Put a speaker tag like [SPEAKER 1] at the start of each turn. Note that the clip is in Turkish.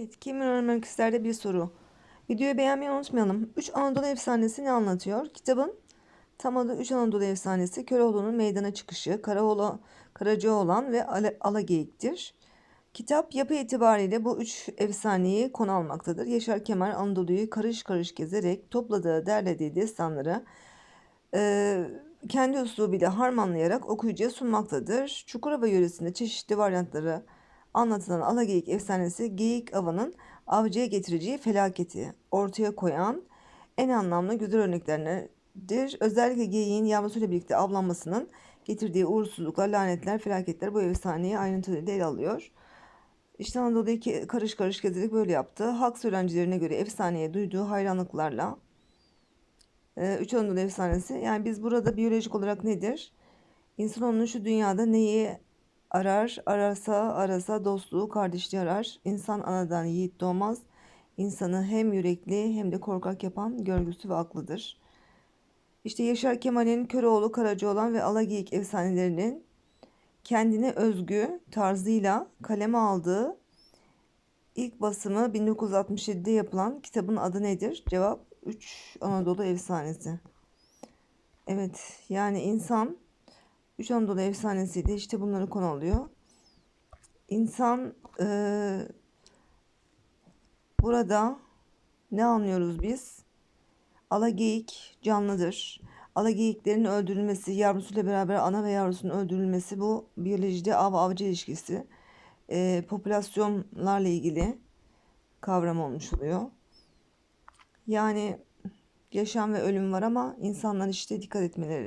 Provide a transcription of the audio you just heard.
[SPEAKER 1] Evet, Kim Öğrenmek ister'de bir soru. Videoyu beğenmeyi unutmayalım. 3 Anadolu Efsanesi ne anlatıyor? Kitabın tam adı 3 Anadolu Efsanesi. Köroğlu'nun meydana çıkışı, Karaoğlu, Karacaoğlan ve Ala- Alageyik'tir. Kitap yapı itibariyle bu üç efsaneyi konu almaktadır. Yaşar Kemal Anadolu'yu karış karış gezerek topladığı, derlediği destanları e, kendi üslubuyla harmanlayarak okuyucuya sunmaktadır. Çukurova yöresinde çeşitli varyantları anlatılan Alageyik efsanesi geyik avının avcıya getireceği felaketi ortaya koyan en anlamlı güzel örnekleridir. Özellikle geyiğin yavrusuyla birlikte avlanmasının getirdiği uğursuzluklar, lanetler, felaketler bu efsaneyi ayrıntılı ele alıyor. İşte Anadolu'yu ke- karış karış gezerek böyle yaptı. Halk söylencilerine göre efsaneye duyduğu hayranlıklarla e, Üç Anadolu Efsanesi. Yani biz burada biyolojik olarak nedir? İnsanoğlunun şu dünyada neyi arar? Ararsa arasa dostluğu, kardeşliği arar. İnsan anadan yiğit doğmaz. İnsanı hem yürekli hem de korkak yapan görgüsü ve aklıdır. İşte Yaşar Kemal'in Köroğlu, Karacaoğlan ve Alageyik efsanelerinin kendine özgü tarzıyla kaleme aldığı ilk basımı 1967'de yapılan kitabın adı nedir? Cevap 3 Anadolu Efsanesi. Evet yani insan 3 Anadolu Efsanesi'ydi işte bunları konu alıyor. İnsan eee, burada ne anlıyoruz biz? Alageyik canlıdır. Alageyiklerin öldürülmesi, yavrusuyla beraber ana ve yavrusunun öldürülmesi bu biyolojide av avcı ilişkisi eee, popülasyonlarla ilgili kavram olmuş oluyor. Yani yaşam ve ölüm var ama insanlar işte dikkat etmeleri